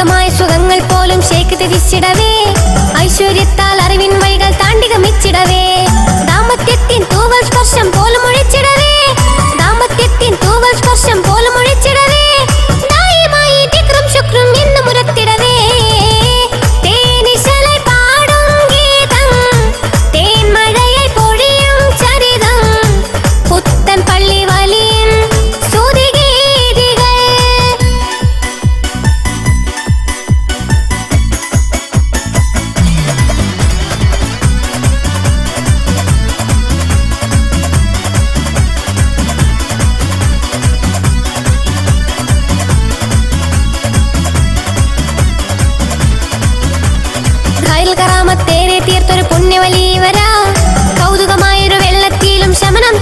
സുഖങ്ങൾ പോലും ഷേക്ക് തിരിച്ചിടവേ ഐശ്വര്യത്താൽ അറിവിൻ വഴികൾ താണ്ടി തീർത്തൊരു പുണ്യവലീവരാ. കൗതുകമായൊരു വെള്ളത്തിലും ശമനം